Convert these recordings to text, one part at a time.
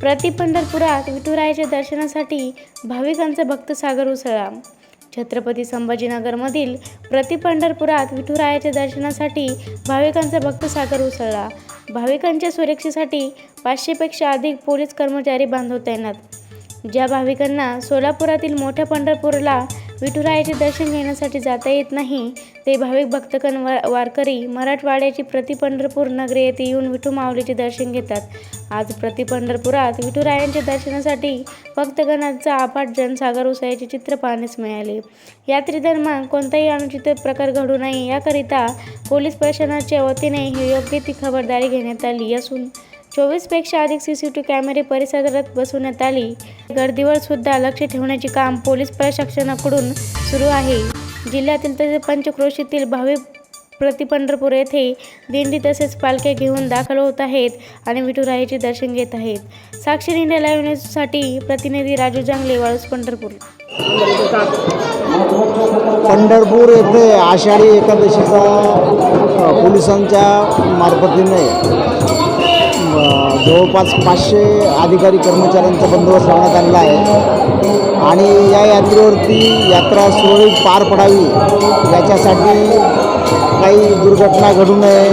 प्रति पंढरपुरात विठुरायाच्या दर्शनासाठी भाविकांचा भक्तसागर उसळला. छत्रपती संभाजीनगरमधील प्रति पंढरपुरात विठुरायाच्या दर्शनासाठी भाविकांचा भक्तसागर उसळला. भाविकांच्या सुरक्षेसाठी पाचशेपेक्षा अधिक पोलीस कर्मचारी बांधव तैनात ज्या भाविकांना सोलापुरातील मोठ्या पंढरपूरला विठुरायाचे दर्शन घेण्यासाठी जाता येत नाही ते भाविक भक्तगण वा वारकरी मराठवाड्याची प्रति पंढरपूर नगरी येथे येऊन विठू माऊलीचे दर्शन घेतात. आज प्रति पंढरपुरात विठुरायांच्या दर्शनासाठी भक्तगणांचा अफाट जनसागर उसळ्याचे चित्र पाहण्यास मिळाले. यात्रेदरम्यान कोणताही अनुचित प्रकार घडू नये याकरिता पोलीस प्रशासनाच्या वतीने ही योग्य ती खबरदारी घेण्यात आली असून चोवीसपेक्षा अधिक सी सी टी व्ही कॅमेरे परिसरात बसवण्यात आली. गर्दीवर सुद्धा लक्ष ठेवण्याचे काम पोलीस प्रशासनाकडून सुरू आहे. जिल्ह्यातील तसेच पंचक्रोशीतील भावी प्रति पंढरपूर येथे दिंडी तसेच पालख्या घेऊन दाखल होत आहेत आणि विठुरायाचे दर्शन घेत आहेत. साक्षी इंडिया लाईव्ह न्यूजसाठी प्रतिनिधी राजू जांगले वाळूस पंढरपूर. पंढरपूर येथे आषाढी एकादशीचा पोलिसांच्या मार्फतीने जवळपास पाचशे अधिकारी कर्मचाऱ्यांचा बंदोबस्त लावण्यात आलेला आहे. आणि या यात्रेवरती यात्रा सुरळीत पार पडावी याच्यासाठी काही दुर्घटना घडू नये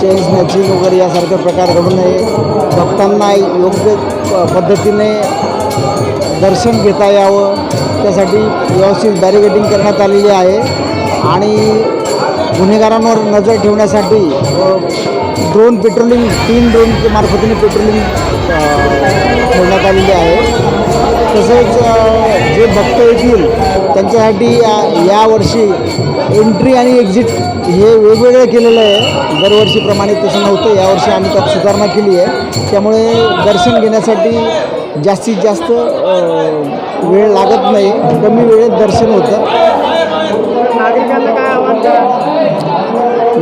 चेन स्नॅचिंग वगैरे यासारखे प्रकार घडू नये. भक्तांना योग्य प- पद्धतीने दर्शन घेता यावं. त्यासाठी व्यवस्थित बॅरिगेटिंग करण्यात आलेली आहे. आणि गुन्हेगारांवर नजर ठेवण्यासाठी ड्रोन पेट्रोलिंग तीन ड्रोन मार्फतीने पेट्रोलिंग ठेवण्यात आलेली आहे. तसेच जे भक्त येतील त्यांच्यासाठी यावर्षी एंट्री आणि एक्झिट हे वेगवेगळं केलेलं आहे. दरवर्षीप्रमाणे तसं नव्हतं यावर्षी आम्ही त्यात सुधारणा केली आहे. त्यामुळे दर्शन घेण्यासाठी जास्तीत जास्त वेळ लागत नाही. कमी वेळेत दर्शन होतं.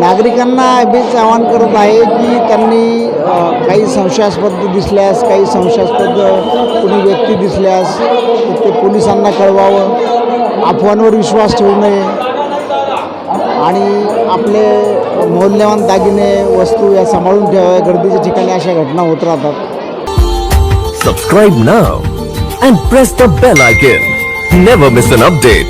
नागरिकांना हेच आवाहन करत आहे की त्यांनी काही संशयास्पद दिसल्यास काही संशयास्पद कुणी व्यक्ती दिसल्यास ते पोलिसांना कळवावं. अफवांवर विश्वास ठेवू नये. आणि आपले मौल्यवान दागिने वस्तू या सांभाळून ठेवाव्या गर्दीच्या ठिकाणी अशा घटना होत राहतात. Subscribe now and press the bell icon never miss an update